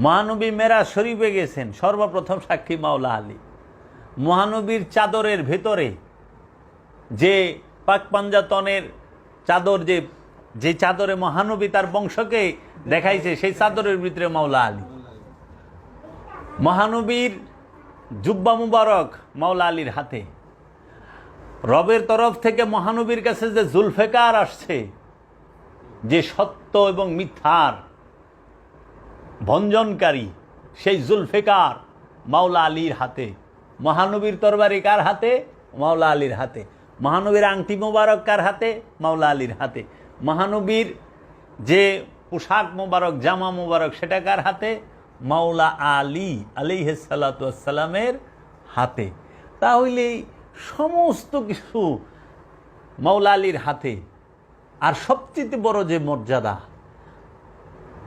মহানবী মেরা শরীফে গেছেন, সর্বপ্রথম সাক্ষী মাওলা আলী। মহানবীর চাদরের ভেতরে যে পাক পাঞ্জাতনের চাদর যে যে চাদরে মহানবী তার বংশকে দেখাইছে, সেই চাদরের ভিতরে মাওলা আলী। মহানবীর জুব্বা মুবারক মাওলা আলীর হাতে। রবের তরফ থেকে মহানবীর কাছে যে জুলফেকার আসছে, যে সত্য এবং মিথ্যার ভঞ্জনকারী, সেই জুলফেকার মাওলা আলীর হাতে, মহানবীর তরবারি কার হাতে? মাওলা আলীর হাতে। মহানবীর আংটি মোবারক কার হাতে? মাওলা আলীর হাতে। মহানবীর যে পোশাক মোবারক, জামা মোবারক, সেটা কার হাতে? মাওলা আলী আলিহাসাল্লামের হাতে। তাহলে সমস্ত কিছু মাওলা আলীর হাতে। আর সবচেয়ে বড় যে মর্যাদা,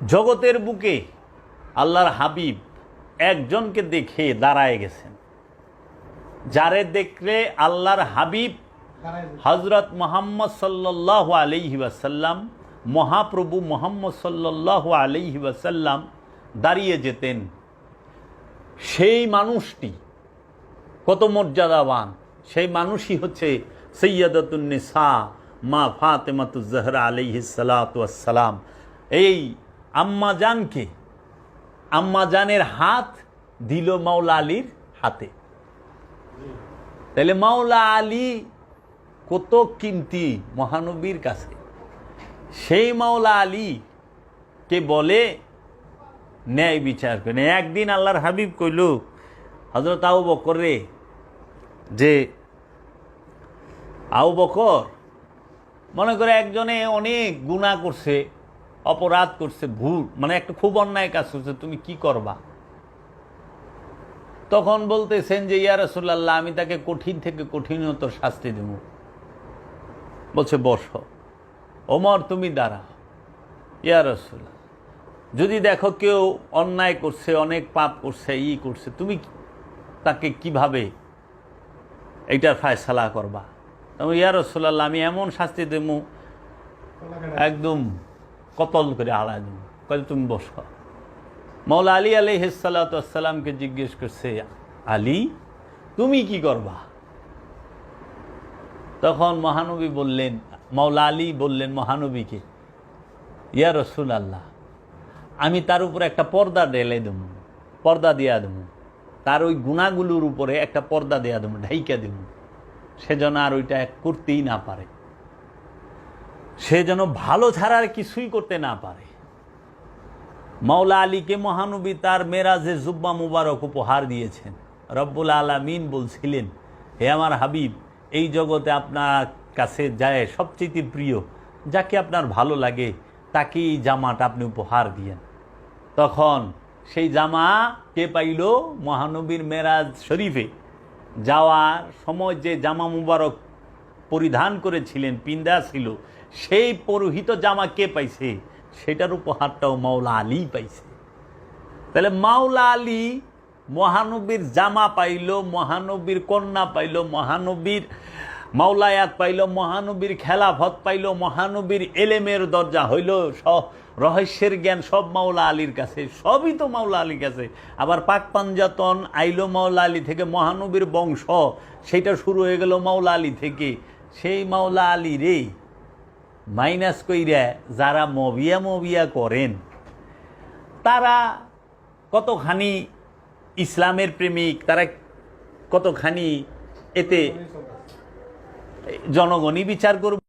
জগতের বুকে আল্লাহর হাবিব একজনকে দেখে দাঁড়ায় গেছেন। যারে দেখলে আল্লাহর হাবিব হজরত মোহাম্মদ সাল্লাহ আলহি ওয়াসাল্লাম, মহাপ্রভু মোহাম্মদ সাল্লাহ আলহি ওয়াসাল্লাম দাঁড়িয়ে যেতেন। সেই মানুষটি কত মর্যাদাবান, সেই মানুষই হচ্ছে সৈয়দতুন্নিসা মা ফাতেমাতুজহরা আলহি সালাতাম এই আম্মা জানকে আম্মা জানের হাত দিল মাওলা আলীর হাতে। তাহলে মাওলা আলী কত কিমতি মহানবীর কাছে। সেই মাওলা আলী কে বলে ন্যায় বিচার করে। একদিন আল্লাহর হাবিব কইল হজরত আউ বকর রে, যে আউ বকর মনে করে একজনে অনেক গুণা করছে অপরাধ করছে ভুল মানে একটা খুব অন্যায় কাজ করছে, তুমি কি করবা? তখন বলতেছেন যে, ইয়া রসুল্লাহ আমি তাকে কঠিন থেকে কঠিনতর শাস্তি দেব। বলছে, বস। ওমর, তুমি দাঁড়াও। ইয়া রসুল্লাহ যদি দেখো কেউ অন্যায় করছে, অনেক পাপ করছে, ই করছে, তুমি তাকে কীভাবে এইটার ফায়সালা করবা? তখন ইয়া রসুল্লাহ আমি এমন শাস্তি দেব, একদম কতল করে আড়াই দেব কয়ে তুমি বস। মৌলা আলী আলি হিসালাতামকে জিজ্ঞেস করছে, আলী, তুমি কি করবা? তখন মহানবী বললেন মৌলা আলী বললেন মহানবীকে, ইয়া রসুল আল্লাহ আমি তার উপরে একটা পর্দা ঢেলে দেব, পর্দা দিয়া দেব। তার ওই গুণাগুলোর উপরে একটা পর্দা দেয়া দেবো, ঢাইকা দেব। সে যেন আর ওইটা করতেই না পারে। সে যেন ভালো ছাড়া আর কিছুই করতে না পারে। মাওলা আলীকে মহানবী তার মেরাজে জুব্বা মুবারক উপহার দিয়েছেন। রব্বুল আলমিন বলছিলেন, হে আমার হাবিব, এই জগতে আপনার কাছে যায় সবচেয়ে প্রিয়, যাকে আপনার ভালো লাগে তাকে এই জামাটা আপনি উপহার দিয়েন। তখন সেই জামা কে পাইল? মহানবীর মেরাজ শরীফে। যাওয়ার সময় যে জামা মুবারক পরিধান করেছিলেন, পিন্দা ছিল সেই পরহিত জামা কে পাইছে? সেটার উপহারটাও মাওলা আলী পাইছে। তাহলে মাওলা আলী মহানবীর জামা পাইল, মহানবীর কন্যা পাইল, মহানবীর মাওলায়াত পাইল, মহানবীর খেলাফত পাইল, মহানবীর এলেমের দরজা হইল রহস্যের জ্ঞান সব মাওলা আলীর কাছে, সবই তো মাওলা আলীর কাছে। আবার পাক পাঞ্জাতন আইল মাওলা আলী থেকে, মহানবীর বংশ, সেটা শুরু হয়ে গেল মাওলা আলী থেকে। সেই মাওলা আলী রে মাইনাস কইরা যারা মবিয়া মবিয়া করেন, তারা কতখানি ইসলামের প্রেমিক, তারা কতখানি এতে জনগণই বিচার করবে